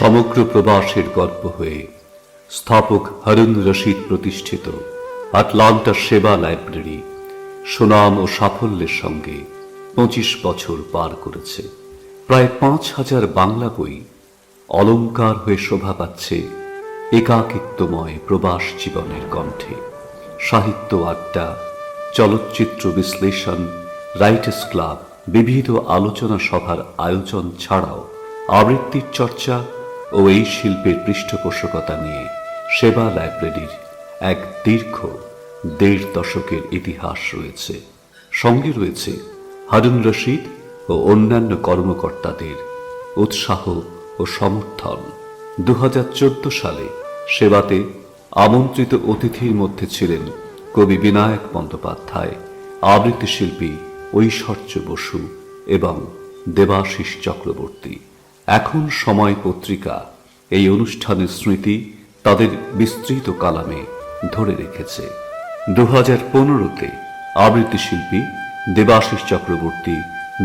সমগ্র প্রবাসের গর্ব হয়ে স্থাপক হারুন রশিদ প্রতিষ্ঠিত আটলান্টা সেবা লাইব্রেরি, সুনাম ও সাফল্যের সঙ্গে পঁচিশ বছর পার করেছে। প্রায় পাঁচ হাজার বাংলা বই অলংকার হয়ে শোভা পাচ্ছে একাকিত্বময় প্রবাস জীবনের কণ্ঠে। সাহিত্য আড্ডা, চলচ্চিত্র বিশ্লেষণ, রাইটার্স ক্লাব, বিবিধ আলোচনা সভার আয়োজন ছাড়াও আবৃত্তির চর্চা ও এই শিল্পের পৃষ্ঠপোষকতা নিয়ে সেবা লাইব্রেরির এক দীর্ঘ দেড় দশকের ইতিহাস রয়েছে। সঙ্গে রয়েছে হারুন রশিদ ও অন্যান্য কর্মকর্তাদের উৎসাহ ও সমর্থন। দু হাজার চোদ্দ সালে সেবাতে আমন্ত্রিত অতিথির মধ্যে ছিলেন কবি বিনায়ক বন্দ্যোপাধ্যায় আবৃত্তি শিল্পী ঐশ্বর্য বসু এবং দেবাশিস চক্রবর্তী। এখন সময় পত্রিকা, এই অনুষ্ঠানের স্মৃতি তাদের বিস্তৃত কালামে ধরে রেখেছে। দু হাজার পনেরোতে আবৃত্তি শিল্পী দেবাশিস চক্রবর্তী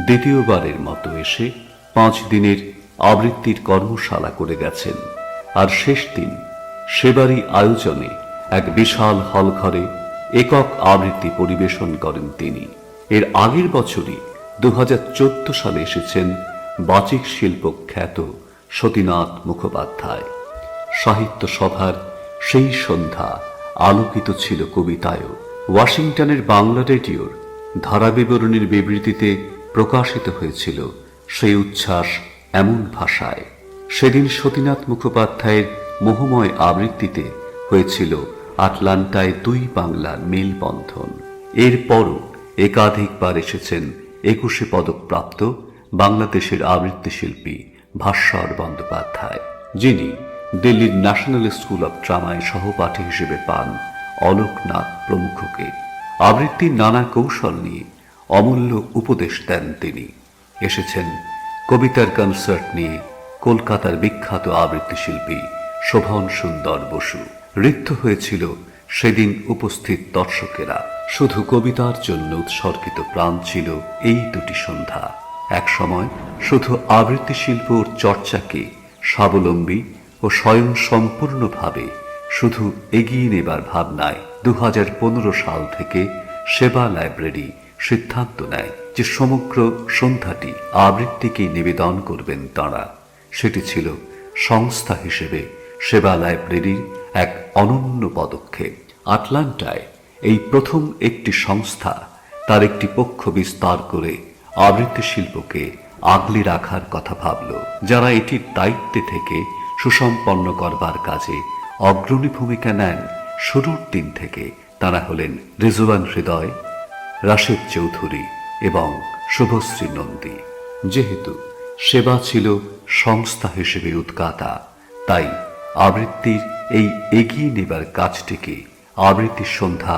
দ্বিতীয়বারের মতো এসে পাঁচ দিনের আবৃত্তির কর্মশালা করে গেছেন। আর শেষ দিন সেবারই আয়োজনে এক বিশাল হল ঘরে একক আবৃত্তি পরিবেশন করেন তিনি। এর আগের বছরই দু হাজার চোদ্দ সালে এসেছেন বাচিক শিল্প খ্যাত সতীনাথ মুখোপাধ্যায়। সাহিত্য সভার সেই সন্ধ্যা আলোকিত ছিল কবিতায়ও। ওয়াশিংটনের বাংলা রেডিওর ধারাবিবরণীর বিবৃতিতে প্রকাশিত হয়েছিল সেই উচ্ছ্বাস এমন ভাষায়। সেদিন সতীনাথ মুখোপাধ্যায়ের মোহময় আবৃত্তিতে হয়েছিল আটলান্টায় দুই বাংলার মেলবন্ধন। এরপরও একাধিকবার এসেছেন একুশে পদকপ্রাপ্ত বাংলাদেশের আবৃত্তি শিল্পী ভাস্বর বন্দ্যোপাধ্যায়, যিনি দিল্লির ন্যাশনাল স্কুল অব ড্রামায় সহপাঠী হিসেবে পান অলোকনাথ প্রমুখকে। আবৃত্তির নানা কৌশল নিয়ে অমূল্য উপদেশ দেন তিনি। এসেছেন কবিতার কনসার্ট নিয়ে কলকাতার বিখ্যাত আবৃত্তি শিল্পী শোভন সুন্দর বসু। ঋদ্ধ হয়েছিল সেদিন উপস্থিত দর্শকেরা। শুধু কবিতার জন্য উৎসর্গিত প্রাণ ছিল এই দুটি সন্ধ্যা। এক সময় শুধু আবৃত্তি শিল্প ও চর্চাকে স্বাবলম্বী ও স্বয়ং সম্পূর্ণভাবে শুধু এগিয়ে নেবার ভাবনায় দু সাল থেকে সেবা লাইব্রেরি সিদ্ধান্ত নেয় যে সমগ্র সন্ধ্যাটি আবৃত্তিকে নিবেদন করবেন তাঁরা। সেটি ছিল সংস্থা হিসেবে সেবা লাইব্রেরির এক অনন্য পদক্ষেপ। আটলান্টায় এই প্রথম একটি সংস্থা তার একটি পক্ষ বিস্তার করে আবৃত্তি শিল্পকে আগলে রাখার কথা ভাবল, যারা এটির দায়িত্বে থেকে সুসম্পন্ন করবার কাজে অগ্রণী ভূমিকা নেন। শুরুর দিন থেকে তারা হলেন রিজওয়ান হৃদয়, রাশেদ চৌধুরী এবং শুভশ্রী নন্দী। যেহেতু সেবা ছিল সংস্থা হিসেবে উদ্গাতা, তাই আবৃত্তির এই এগিয়ে নেবার কাজটিকে আবৃত্তির সন্ধ্যা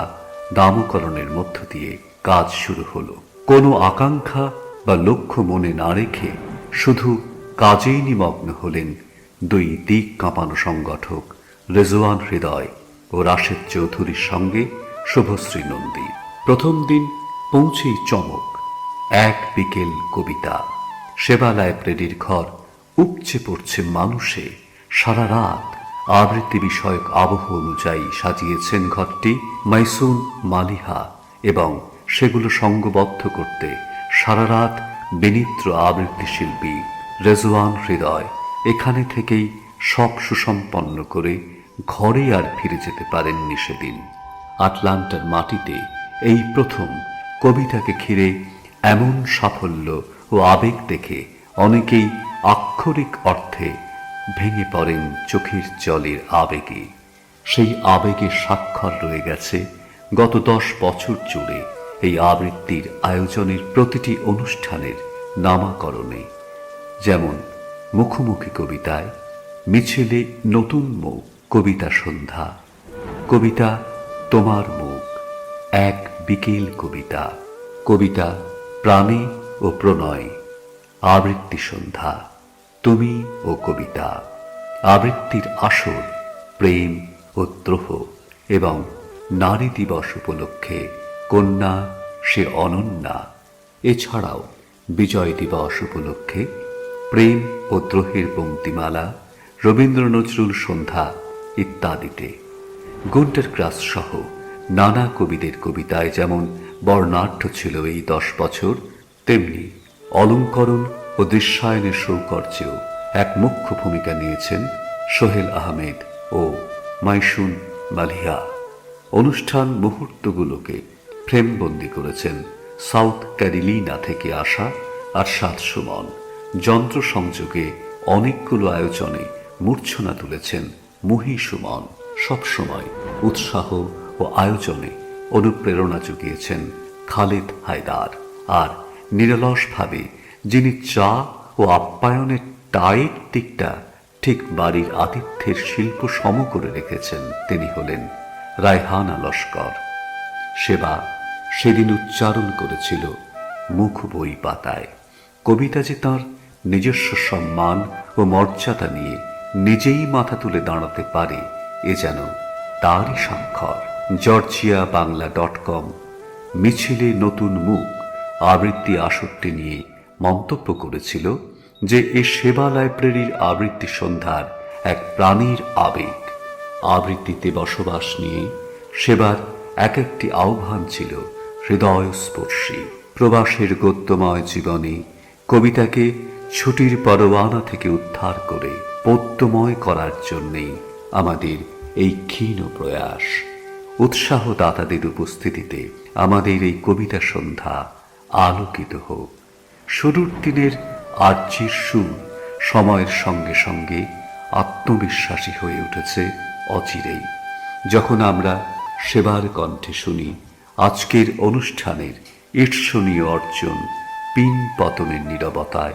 নামকরণের মধ্য দিয়ে কাজ শুরু হলো। কোনো আকাঙ্ক্ষা বা লক্ষ্য মনে না রেখে শুধু কাজেই নিমগ্ন হলেন দুই দিক কাঁপানো সংগঠক রেজওয়ান হৃদয় ও রাশেদ চৌধুরীর সঙ্গে শুভশ্রী নন্দী। প্রথম দিন পৌঁছেই চমক, এক বিকেল কবিতা। সেবা লাইব্রেরির ঘর উপচে পড়ছে মানুষে, সারা রাত আবৃত্তি বিষয়ক আবহ অনুযায়ী সাজিয়েছেন ঘরটি মাইসুন মালিহা এবং সেগুলো সঙ্গবদ্ধ করতে সারা রাত বিনিত্র আবৃত্তি শিল্পী রেজওয়ান হৃদয় এখানে থেকেই সব সুসম্পন্ন করে ঘরে আর ফিরে যেতে পারেননি সেদিন। আটলান্টার মাটিতে এই প্রথম কবিতাকে ঘিরে এমন সাফল্য ও আবেগ দেখে অনেকেই আক্ষরিক অর্থে ভেঙে পড়েন চোখের জলের আবেগে। সেই আবেগের স্বাক্ষর রয়ে গেছে গত দশ বছর জুড়ে এই আবৃত্তির আয়োজনের প্রতিটি অনুষ্ঠানের নামাকরণে, যেমন মুখোমুখি কবিতায়, মিছিলে নতুন মুখ, কবিতা সন্ধ্যা, কবিতা তোমার মুখ, এক বিকেল কবিতা কবিতা প্রাণী ও প্রণয়, আবৃত্তি সন্ধ্যা, তুমি ও কবিতা, আবৃত্তির আসর, প্রেম ও দ্রোহ এবং নারী দিবস উপলক্ষে কন্যা, সে অনন্যা। এছাড়াও বিজয় দিবস উপলক্ষে প্রেম ও দ্রোহের পঙ্ক্তিমালা, রবীন্দ্র নজরুল সন্ধ্যা ইত্যাদিতে। গুন্টার সহ নানা কবিদের কবিতায় যেমন বর্ণাঢ্য ছিল এই দশ বছর, তেমনি অলঙ্করণ ও দৃশ্যায়নের সৌকর্যেও এক মুখ্য ভূমিকা নিয়েছেন সোহেল আহমেদ ও মাইসুন মালিয়া অনুষ্ঠান মুহূর্তগুলোকে ফ্রেমবন্দি করেছেন সাউথ ক্যারিলিনা থেকে আসা আর সাত যন্ত্র সংযোগে অনেকগুলো আয়োজনে মূর্ছনা তুলেছেন মুহি সবসময় উৎসাহ ও আয়োজনে অনুপ্রেরণা জুগিয়েছেন খালেদ হায়দার আর নিরলসভাবে যিনি চা ও আপ্যায়নের টাইট দিকটা ঠিক বাড়ির আতিথ্যের শিল্প সম করে রেখেছেন, তিনি হলেন রায়হানা লস্কর। সেবা সেদিন উচ্চারণ করেছিল মুখ বই পাতায়। কবিতা যে তাঁর নিজস্ব সম্মান ও মর্যাদা নিয়ে নিজেই মাথা তুলে দাঁড়াতে পারে, এ যেন তারই স্বাক্ষর। জর্জিয়া বাংলা ডট কম, মিছিলে নতুন মুখ, আবৃত্তি আসক্তি নিয়ে মন্তব্য করেছিল যে এ সেবা লাইব্রেরির আবৃত্তি সন্ধ্যার এক প্রাণীর আবেগ। আবৃত্তিতে বসবাস নিয়ে সেবার এক একটি আহ্বান ছিল হৃদয়স্পর্শী, প্রবাসের গদ্যময় জীবনে কবিতাকে ছুটির পরোয়ানা থেকে উদ্ধার করে পদ্যময় করার জন্যেই আমাদের এই ক্ষীণ প্রয়াস। উৎসাহদাতাদের উপস্থিতিতে আমাদের এই কবিতা সন্ধ্যা আলোকিত হোক। শুরুর দিনের আর্যির সুর সময়ের সঙ্গে সঙ্গে আত্মবিশ্বাসী হয়ে উঠেছে অচিরেই। যখন আমরা সেবার কণ্ঠে শুনি আজকের অনুষ্ঠানের ঈর্ষণীয় অর্জন পিন পতনের নীরবতায়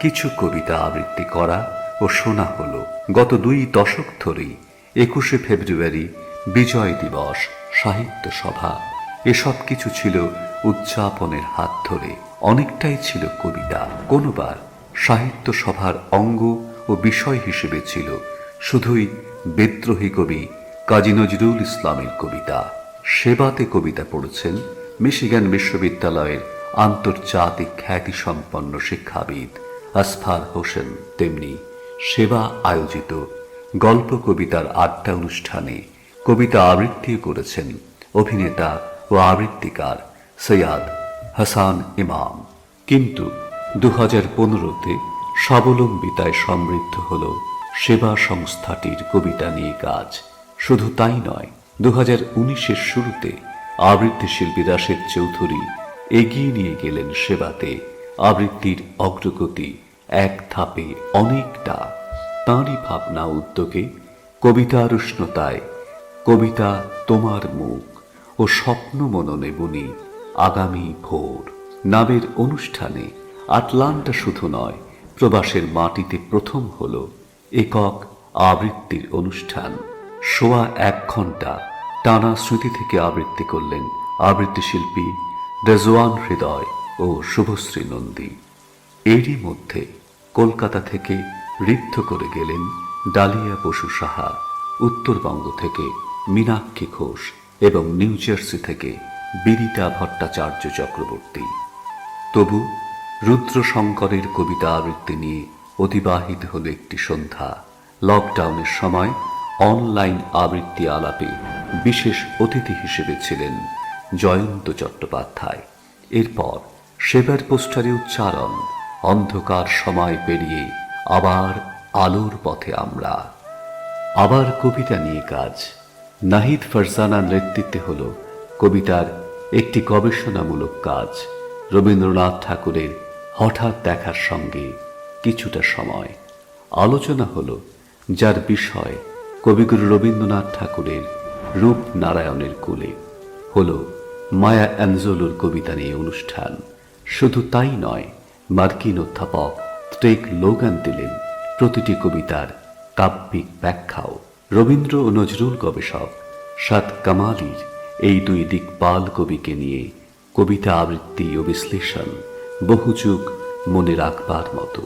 কিছু কবিতা আবৃত্তি করা ও শোনা হলো। গত দুই দশক ধরেই একুশে ফেব্রুয়ারি বিজয় দিবস সাহিত্য সভা। এসব কিছু ছিল উদযাপনের হাত ধরে। অনেকটাই ছিল কবিতা। কোনোবার সাহিত্য সভার অঙ্গ ও বিষয় হিসেবে ছিল শুধুই বিদ্রোহী কবি কাজী নজরুল ইসলামের কবিতা। সেবাতে কবিতা পড়েছেন মিশিগান বিশ্ববিদ্যালয়ের আন্তর্জাতিক খ্যাতিসম্পন্ন শিক্ষাবিদ আসফার হোসেন। তেমনি সেবা আয়োজিত গল্প কবিতার আড্ডা অনুষ্ঠানে কবিতা আবৃত্তিও করেছেন অভিনেতা ও আবৃত্তিকার সৈয়াদ হাসান ইমাম। কিন্তু দু হাজার পনেরোতে স্বাবলম্বিতায় সমৃদ্ধ হল সেবা সংস্থাটির কবিতা নিয়ে কাজ। শুধু তাই নয় উনিশের শুরুতে আবৃত্তি শিল্পী রাশেদ চৌধুরী এগিয়ে নিয়ে গেলেন সেবাতে। আবৃত্তির অগ্রগতি এক ধাপে অনেকটা। তাঁরই ভাবনা উদ্যোগে কবিতার উষ্ণতায় কবিতা তোমার মুখ ও স্বপ্ন মননে বুনি আগামী ভোর। নামের অনুষ্ঠানে আটলান্টা শুধু নয়, প্রবাসের মাটিতে প্রথম হল একক আবৃত্তির অনুষ্ঠান। সোয়া এক ঘণ্টা টানা স্মৃতি থেকে আবৃত্তি করলেন আবৃত্তি শিল্পী রেজওয়ান হৃদয় ও শুভশ্রী নন্দী। এরই মধ্যে কলকাতা থেকে ঋদ্ধ করে গেলেন ডালিয়া বসু সাহা, উত্তরবঙ্গ থেকে মীনাক্ষী ঘোষ এবং নিউ জার্সি থেকে বিরিতা ভট্টাচার্য চক্রবর্তী। তবু রুদ্রশঙ্করের কবিতা আবৃত্তি নিয়ে অতিবাহিত হল একটি সন্ধ্যা, লকডাউনের সময় অনলাইন আবৃত্তি আলাপে বিশেষ অতিথি হিসেবে ছিলেন জয়ন্ত চট্টোপাধ্যায়। এরপর সেবার পোস্টারে উচ্চারণ, অন্ধকার সময় পেরিয়ে আবার আলোর পথে আমরা। আবার কবিতা নিয়ে কাজ। নাহিদ ফারজানার নেতৃত্বে হল কবিতার একটি গবেষণামূলক কাজ। রবীন্দ্রনাথ ঠাকুরের হঠাৎ দেখার সঙ্গে কিছুটা সময়। আলোচনা হল যার বিষয় কবিগুরু রবীন্দ্রনাথ ঠাকুরের রূপ নারায়ণের কুলে। হল মায়া অ্যানজোলোর কবিতা নিয়ে অনুষ্ঠান। শুধু তাই নয়, মার্কিন অধ্যাপক ট্রেক লোগান দিলেন প্রতিটি কবিতার কাব্যিক ব্যাখ্যাও। রবীন্দ্র ও নজরুল গবেষক সাত কামালির এই দুই দিকপাল কবিকে নিয়ে কবিতা আবৃত্তি ও বিশ্লেষণ বহু যুগ মনে রাখবার মতো।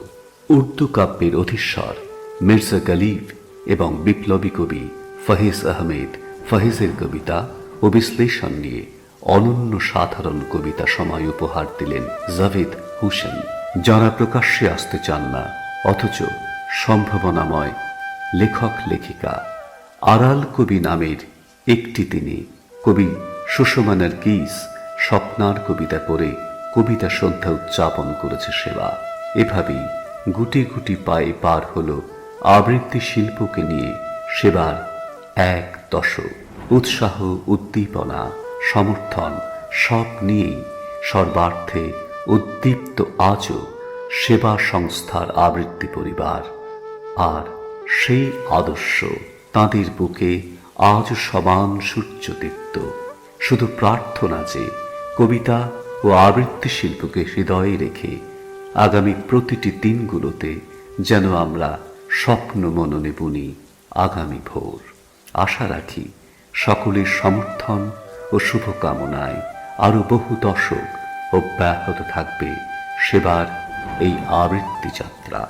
উর্দু কাব্যের অধীশ্বর মির্জা গালিব এবং বিপ্লবী কবি ফহিজ আহমেদ ফহিজের কবিতা ও বিশ্লেষণ নিয়ে অনন্য সাধারণ কবিতা সময় উপহার দিলেন জাভেদ হুসেন। যারা প্রকাশ্যে আসতে চান না, অথচ সম্ভাবনাময় লেখক লেখিকা আড়াল কবি নামের একটি তিনি কবি সুষমানার কিস স্বপ্নার কবিতা পড়ে কবিতা সন্ধ্যা উদযাপন করেছে সেবা। এভাবেই গুটি গুটি পায়ে পার হল আবৃত্তি শিল্পকে নিয়ে সেবার এক দশক। উৎসাহ, উদ্দীপনা, সমর্থন, সব নিয়েই সর্বার্থে উদ্দীপ্ত আজও সেবা সংস্থার আবৃত্তি পরিবার। আর সেই আদর্শ তাঁদের বুকে আজ সমান সূর্যদীপ্ত। শুধু প্রার্থনা যে কবিতা ও আবৃত্তি শিল্পকে হৃদয়ে রেখে আগামী প্রতিটি দিনগুলোতে যেন আমরা স্বপ্ন মননে বুনি আগামী ভোর। আশা রাখি সকলের সমর্থন ও শুভকামনায় আরও বহু দশক অব্যাহত থাকবে সেবার এই আবৃত্তি যাত্রা।